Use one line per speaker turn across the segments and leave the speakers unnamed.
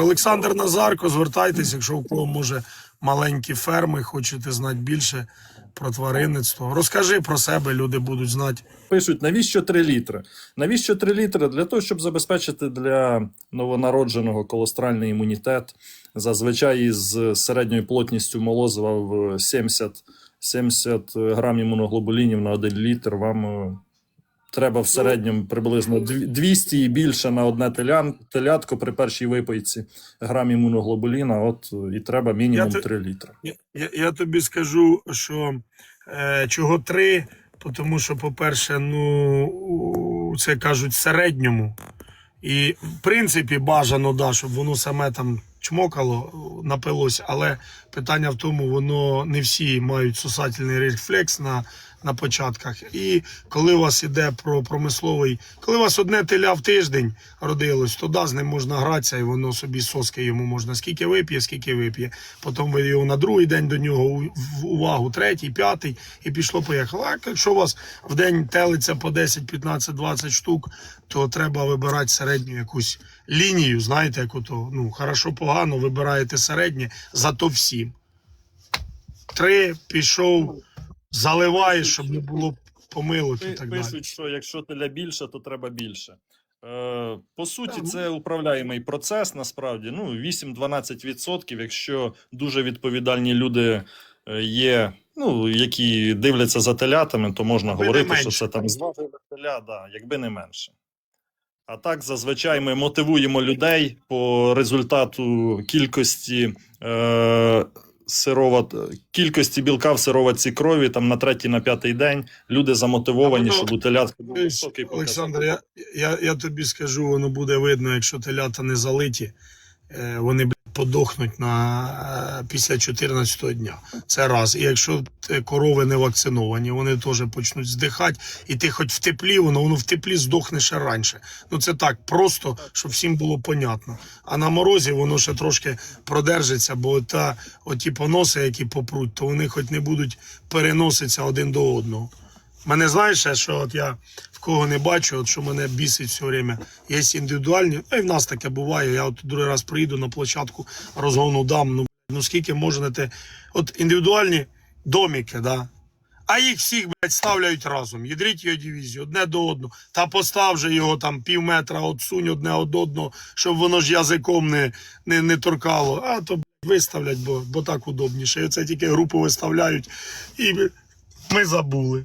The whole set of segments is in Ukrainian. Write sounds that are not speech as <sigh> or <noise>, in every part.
Олександр Назарко, звертайтесь, якщо у кого може маленькі ферми, хочете знати більше про тваринництво. Розкажи про себе, люди будуть знати.
Пишуть, навіщо 3 літри? Навіщо 3 літри? Для того, щоб забезпечити для новонародженого колостральний імунітет, зазвичай із середньою плотністю молозива в 70, 70 грам імуноглобулінів на 1 літр. Вам е, треба в середньому приблизно дві- 200 і більше на одне телян, телятко при першій випийці грам імуноглобуліна. От і треба мінімум
Я те-
3 літри.
Я, я, я тобі скажу, що е, чого три, тому що, по-перше, ну це кажуть в середньому. І в принципі бажано, да, щоб воно саме там чмокало, напилось, але питання в тому, воно не всі мають сосательний рефлекс на, на початках. І коли у вас іде про промисловий, коли у вас одне теля в тиждень родилось, то да, з ним можна гратися, і воно собі соски йому можна скільки вип'є, скільки вип'є. Потім ви його на другий день до нього в увагу, третій, п'ятий, і пішло поїхало. А якщо у вас в день телиться по 10, 15, 20 штук, то треба вибирати середню якусь лінію. Знаєте, як ото, ну, хорошо, погано, вибираєте середнє, зато всім. Три пішов, заливаєш, щоб не було помилок і так далі.
Пишуть, що якщо теля більше, то треба більше. Е, по суті, це управляємий процес. Насправді, ну 8-12%, якщо дуже відповідальні люди е, є, ну які дивляться за телятами, то можна
Якби
говорити, що це там зважили теля, да, якби не менше. А так, зазвичай ми мотивуємо людей по результату кількості е, сирова, кількості білка в сироватці крові там на третій, на п'ятий день. Люди замотивовані, щоб у телятки був високий.
Олександр, я, я, я тобі скажу, воно буде видно, якщо телята не залиті, е, вони подохнуть на, е, після 14-го дня. Це раз. І якщо е, корови не вакциновані, вони теж почнуть здихати, і ти хоч в теплі, воно, воно в теплі здохне ще раніше. Ну це так, просто, щоб всім було понятно. А на морозі воно ще трошки продержиться, бо та, оті поноси, які попруть, то вони хоч не будуть переноситися один до одного. Мене знаєш, що от я в кого не бачу, от що мене бісить все время. Є індивідуальні, ну і в нас таке буває. Я от другий раз приїду на площадку, розгону дам. Ну, ну скільки можна те. От індивідуальні доміки, да. А їх всіх, блядь, ставляють разом. Ядріть його дивізію, одне до одного. Та постав же його там пів метра, отсунь одне од одного, щоб воно ж язиком не, не, не торкало. А то блядь, виставлять, бо, бо так удобніше. І оце тільки групу виставляють. І ми забули.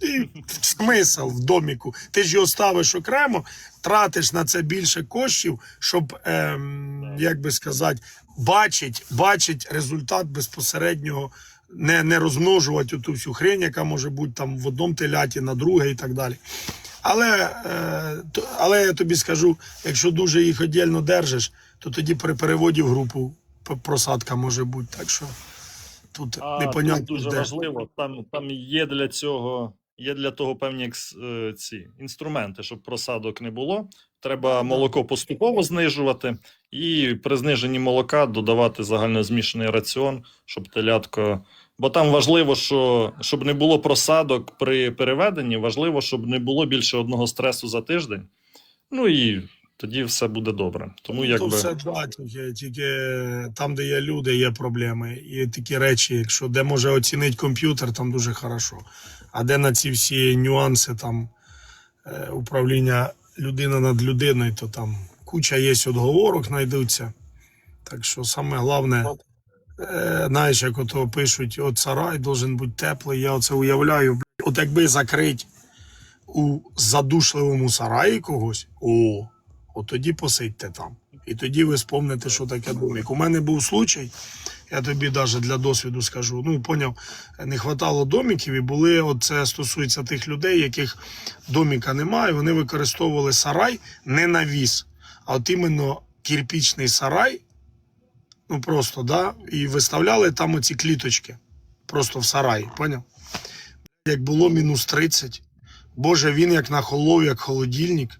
І смисл в доміку. Ти ж його ставиш окремо, тратиш на це більше коштів, щоб, ем, як би сказати, бачить, бачить результат безпосереднього, не, не розмножувати ту всю хрень, яка може бути там в одному теляті, на друге і так далі. Але, е, але я тобі скажу, якщо дуже їх віддільно держиш, то тоді при переводі в групу просадка може бути. Так що тут
А
непонятно.
тут дуже
де.
важливо. Там, там є для цього, є для того певні е, ці інструменти, щоб просадок не було. Треба молоко поступово знижувати, і при зниженні молока додавати загальнозмішаний раціон, щоб телятко. Бо там важливо, що щоб не було просадок при переведенні, важливо, щоб не було більше одного стресу за тиждень. Ну і тоді все буде добре. Тому
То
якби
все да, тільки, тільки там, де є люди, є проблеми. І такі речі, якщо де може оцінити комп'ютер, там дуже хорошо. А де на ці всі нюанси там е, управління людина над людиною, то там куча є отговорок, знайдуться. Так що саме головне, е, знаєш, як ото пишуть, от сарай должен бути теплий. Я оце уявляю, от якби закрить у задушливому сараї когось, о, от тоді посидьте там. І тоді ви спомните, що таке домик. У мене був случай, я тобі навіть для досвіду скажу. Ну, поняв, не хватало домиків, і були, от це стосується тих людей, яких доміка немає. Вони використовували сарай не на віз, а от іменно кирпічний сарай. Ну просто, да, і виставляли там оці кліточки. Просто в сараї, поняв? Як було мінус 30, Боже, він як нахолов, як холодильник.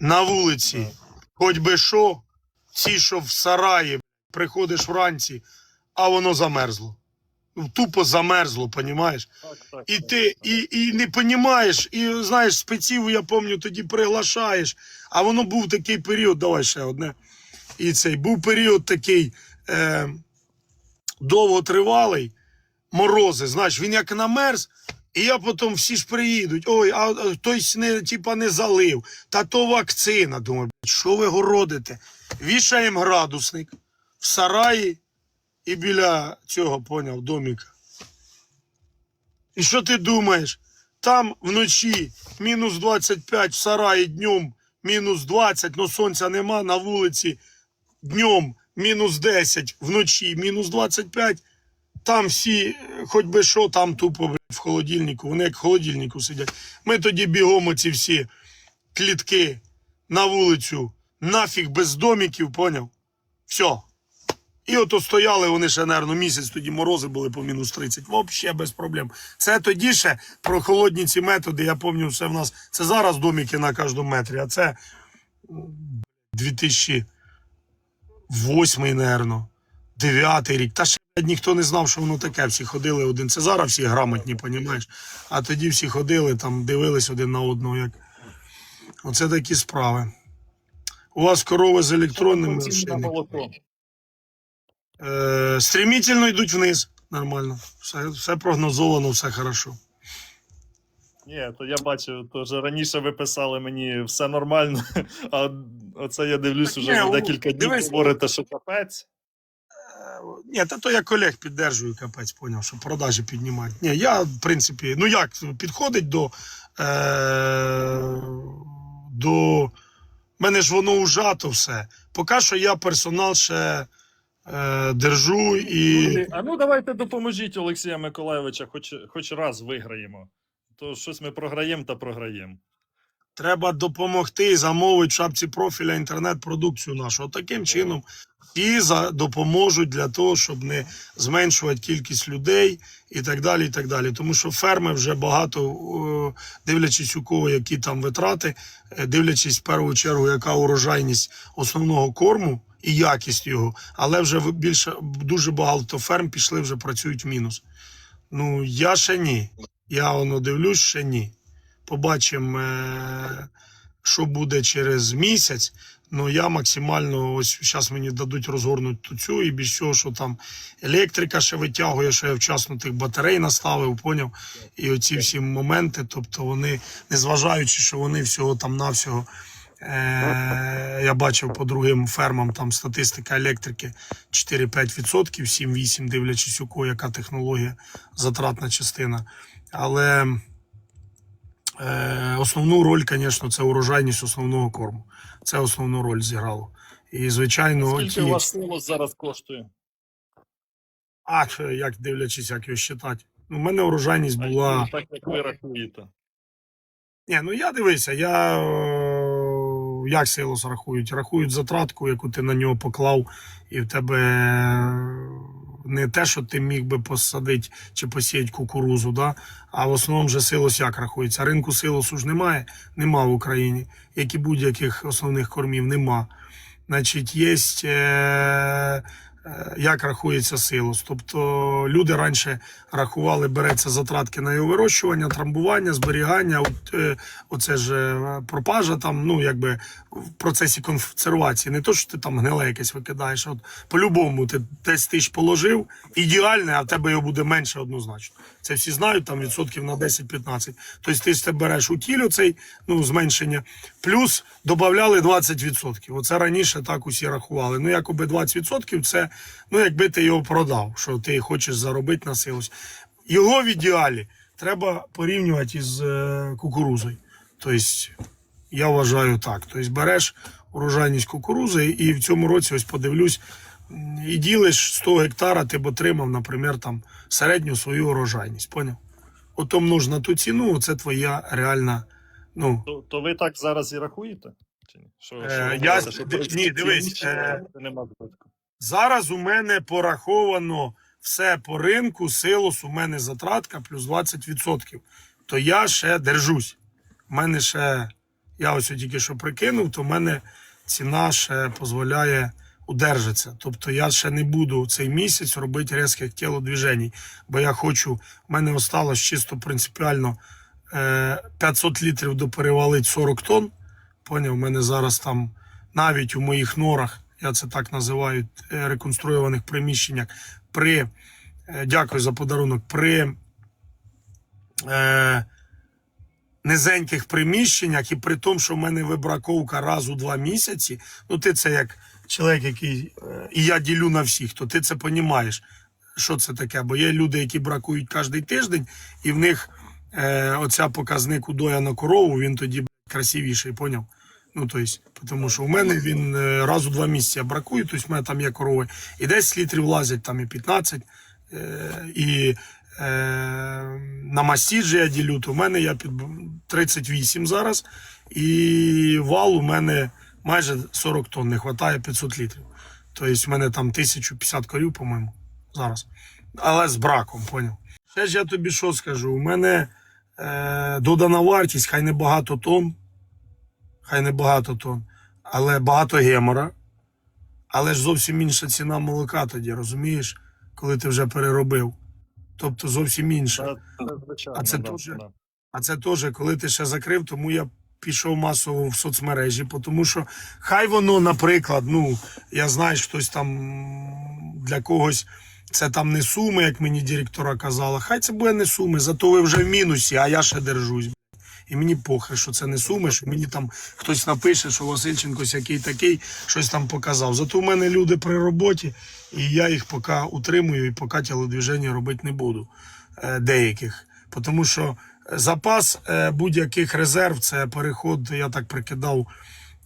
На вулиці, хоч би що, ці, що в сараї, приходиш вранці, а воно замерзло. Ну, Тупо замерзло, понімаєш? І ти і, і не понімаєш, і знаєш, спеців, я пам'ятаю, тоді приглашаєш. А воно був такий період, давай ще одне. І цей був період такий е, довготривалий, морози. Знаєш, він як намерз, і я потім всі ж приїдуть. Ой, а а хтось не, типа, не залив. Та то вакцина. Думаю, що ви городите? Вішаємо градусник в сараї і біля цього, поняв, доміка. І що ти думаєш? Там вночі мінус 25 в сараї днем мінус 20, но сонця нема на вулиці днем мінус 10, вночі мінус 25. Там всі, хоч би що, там тупо в холодильнику. Вони як в холодильнику сидять. Ми тоді бігом оці всі клітки на вулицю, нафіг без доміків, поняв? Все. І ото стояли вони ще, наверно, місяць, тоді морози були по мінус 30. Взагалі без проблем. Це тоді ще про холодні ці методи, я пам'ятаю, все в нас. Це зараз доміки на кожному метрі, а це м, 2008, наверно, 9 рік. Та ще ніхто не знав, що воно таке. Всі ходили один. Це зараз всі грамотні, понімаєш? А тоді всі ходили, там дивились один на одного. Як... Оце такі справи. У вас корови з електронними
Ціни на
ошейниками.
молоко.
Е, стремительно йдуть вниз. Нормально. Все, все прогнозовано, все хорошо.
Ні, то я бачив, то вже раніше ви писали мені все нормально, <laughs> а оце я дивлюсь,
Так
за декілька днів
дивись,
говорите, що капець.
Е, Ні, та то я колег піддержую, капець, поняв, що продажі піднімають. Ні, я, в принципі, ну як підходить до. Е, до мене ж воно ужато все. Поки що я персонал ще е, держу і.
А ну давайте допоможіть Олексія Миколайовича, хоч, хоч раз виграємо. То щось ми програємо та програємо.
Треба допомогти замовити в шапці профіля інтернет-продукцію нашу. От таким чином всі за, допоможуть для того, щоб не зменшувати кількість людей і так далі. і так далі. Тому що ферми вже багато, дивлячись у кого які там витрати, е, дивлячись в першу чергу, яка урожайність основного корму і якість його, але вже більше дуже багато ферм пішли, вже працюють в мінус. Ну я ще ні. Я воно дивлюсь, ще ні побачимо, е, що буде через місяць. Ну я максимально ось зараз мені дадуть розгорнути цю і більш всього, що там електрика ще витягує, що я вчасно тих батарей наставив, поняв. І оці всі моменти, тобто вони, незважаючи, що вони всього там навсього. Е, я бачив по другим фермам там статистика електрики 4-5%, 7-8, дивлячись у кого яка технологія, затратна частина. Але Е, основну роль, звісно, це урожайність основного корму. Це основну роль зіграло. І, звичайно,
Скільки
ті...
у вас силос зараз коштує?
а, як дивлячись, як його считати. Ну, у мене урожайність була.
Так як ви рахуєте.
Ні, ну я дивися, я як силос рахують? Рахують затратку, яку ти на нього поклав, і в тебе е, не те, що ти міг би посадити чи посіяти кукурузу, да? а в основному же силос як рахується. Ринку силосу ж немає, нема в Україні, як і будь-яких основних кормів, нема. Значить, є е, як рахується силос. Тобто люди раніше рахували, береться затратки на його вирощування, трамбування, зберігання, е, оце ж е, пропажа там, ну якби в процесі консервації. Не то, що ти там гниле якесь викидаєш. От по-любому ти 10 тисяч положив, ідеальне, а в тебе його буде менше однозначно. Це всі знають, там відсотків на 10-15. Тобто ти береш утіль цей, ну, зменшення, плюс додавали 20%. Оце раніше так усі рахували. Ну, якоби 20% це, ну, якби ти його продав, що ти хочеш заробити на силось. Його в ідеалі треба порівнювати із е, кукурузою. Тобто, я вважаю так. Тобто береш урожайність кукурузи і в цьому році ось подивлюсь, і ділиш 100 гектара, ти б отримав, наприклад, там середню свою урожайність. Поняв? Ото множ на ту ціну, це твоя реальна. Ну,
То, то ви так зараз і рахуєте? Чи ні? Що,
Е,
що ви
я-
говорите, що
ди-
при
ні, дивись,
ціні
е,
нема збитку?
Зараз у мене пораховано все по ринку, силос, у мене затратка плюс 20%. То я ще держусь. У мене ще, я ось тільки що прикинув, то в мене ціна ще дозволяє удержатися. Тобто я ще не буду цей місяць робити різких тілодвіжень, бо я хочу, в мене осталось чисто принципіально е, 500 літрів до перевалить 40 тонн. Поняв, у мене зараз там навіть у моїх норах, я це так називаю, е, реконструйованих приміщеннях, при, е, дякую за подарунок, при е, низеньких приміщеннях, і при тому, що в мене вибраковка раз у два місяці, ну ти це як чоловік, який е, і я ділю на всіх, то ти це розумієш, що це таке. Бо є люди, які бракують кожен тиждень, і в них е, оця показник удоя на корову, він тоді красивіший, поняв? Ну, то тому що у мене він е, раз у два місяці бракує, тобто в мене там є корови. І 10 літрів лазять, там і 15. Е, і е, на мастіджі я ділю, то в мене я під 38 зараз. І вал у мене майже 40 тонн, не вистачає 500 літрів. Тобто в мене там 1050 корів, по-моєму, зараз. Але з браком, поняв. Ще ж я тобі що скажу? У мене е, додана вартість, хай не багато тонн, хай не багато тонн, але багато гемора. Але ж зовсім інша ціна молока тоді, розумієш, коли ти вже переробив. Тобто зовсім інша. А це
да.
А це теж, коли ти ще закрив, тому я пішов масово в соцмережі, тому що хай воно, наприклад, ну, я знаю, що хтось там для когось це там не суми, як мені директора казала. Хай це буде не суми, зато ви вже в мінусі, а я ще держусь. І мені похер, що це не суми, що мені там хтось напише, що Васильченко який такий, щось там показав. Зато в мене люди при роботі, і я їх поки утримую і поки тілодвіження робити не буду. е, Деяких. Тому що запас е, будь-яких резерв це переход, я так прикидав.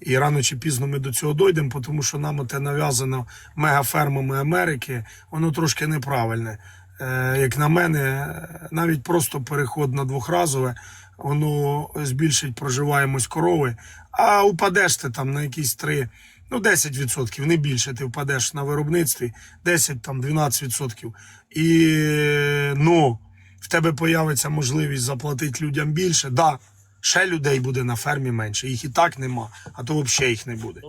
І рано чи пізно ми до цього дійдемо, тому що нам те нав'язано мегафермами Америки, воно трошки неправильне. Е, як на мене, е, навіть просто переход на двохразове, воно збільшить проживаємость корови, а упадеш ти там на якісь 3, ну 10%, не більше ти впадеш на виробництві, 10 там 12%. І ну, тебе появиться можливість заплатити людям більше. Да, ще людей буде на фермі менше. Їх і так нема, а то взагалі їх не буде.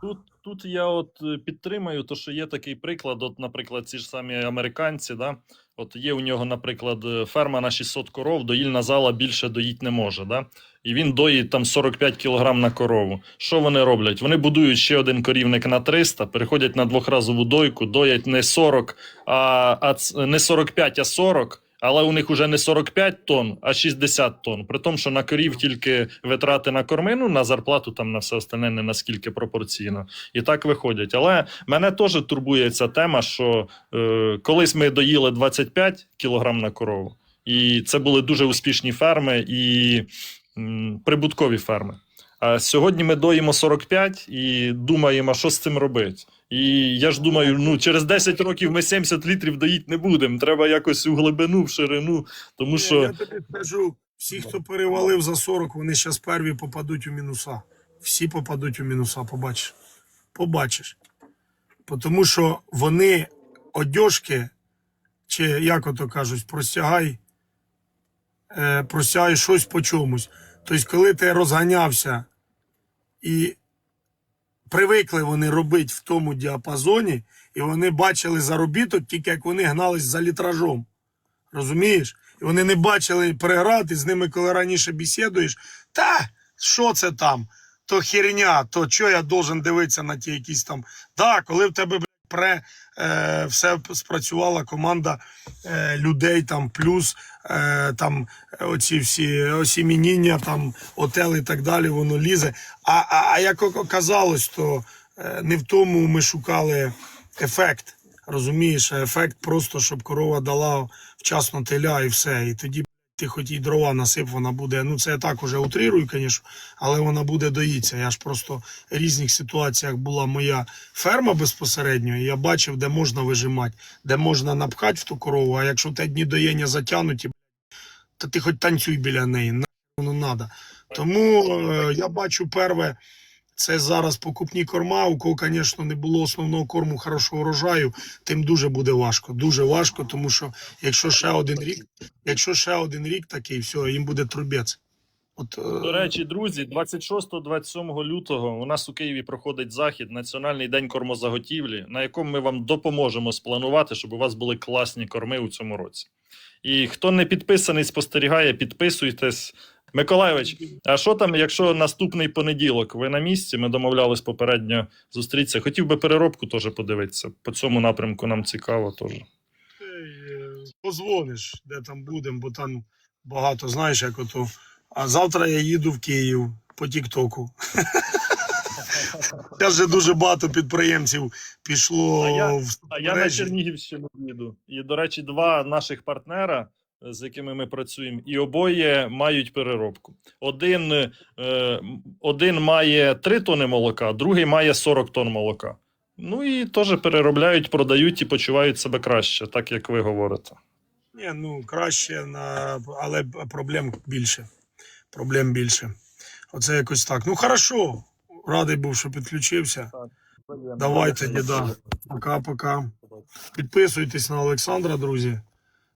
Тут, тут я от е, підтримаю, то що є такий приклад, от, наприклад, ці ж самі американці, да? от є у нього, наприклад, е, ферма на 600 коров, доїльна зала більше доїть не може. Да? І він доїть там 45 кг на корову. Що вони роблять? Вони будують ще один корівник на 300, переходять на двохразову дойку, доять не 40, а, а не 45, а 40. Але у них вже не 45 тонн, а 60 тонн. При тому, що на корів тільки витрати на кормину, на зарплату там на все остальне не наскільки пропорційно. І так виходять. Але мене теж турбує ця тема, що е, колись ми доїли 25 кілограм на корову, і це були дуже успішні ферми і м, прибуткові ферми. А сьогодні ми доїмо 45 і думаємо, що з цим робити. І я ж думаю, ну через 10 років ми 70 літрів доїть не будемо. Треба якось у глибину, в ширину, тому що
Я тобі скажу, всі, хто перевалив за 40, вони зараз перві попадуть у мінуса. Всі попадуть у мінуса, побачиш. Побачиш. Тому що вони одежки, чи як ото кажуть, простягай, е, простягай щось по чомусь. Тобто, коли ти розганявся і привикли вони робити в тому діапазоні, і вони бачили заробіток, тільки як вони гнались за літражом. Розумієш? І вони не бачили переграти з ними, коли раніше бесідуєш. Та що це там? То херня, то що я должен дивитися на ті якісь там. Да, коли в тебе пре е, все спрацювала команда е, людей, там плюс е, там оці всі осімініння, там отели і так далі, воно лізе. А, а, а як оказалось, то е, не в тому ми шукали ефект. Розумієш, ефект просто, щоб корова дала вчасно теля і все. І тоді ти хоч і дрова насип, вона буде. Ну це я так уже утрирую, звісно, але вона буде доїться. Я ж просто в різних ситуаціях була моя ферма безпосередньо, і я бачив, де можна вижимати, де можна напхати в ту корову. А якщо те дні доєння затягнуті, то ти хоч танцюй біля неї. Воно треба. Тому е, я бачу перве. Це зараз покупні корма. У кого, звісно, не було основного корму хорошого урожаю, тим дуже буде важко. Дуже важко, тому що якщо ще один рік, якщо ще один рік такий, все, їм буде трубець. От, е,
До речі, друзі, 26-27 лютого у нас у Києві проходить захід Національний день кормозаготівлі, на якому ми вам допоможемо спланувати, щоб у вас були класні корми у цьому році. І хто не підписаний, спостерігає, підписуйтесь. Миколайович, а що там, якщо наступний понеділок ви на місці? Ми домовлялись попередньо зустрітися. Хотів би переробку теж подивитися. По цьому напрямку нам цікаво теж.
Е, Позвониш, де там будемо, бо там багато, знаєш, як ото. А завтра я їду в Київ по Тіктоку. <laughs> Зараз вже дуже багато підприємців пішло
А я-
в
А я на. Чернігівщину їду. І, до речі, два наших партнера, з якими ми працюємо, і обоє мають переробку. Один, е, один має 3 тони молока, другий має 40 тонн молока. Ну і теж переробляють, продають і почувають себе краще, так як ви говорите.
Ні, ну краще, але проблем більше. Проблем більше. Оце якось так. Ну, хорошо. Радий був, що підключився. Давайте, діда. Пока-пока. Підписуйтесь на Олександра, друзі.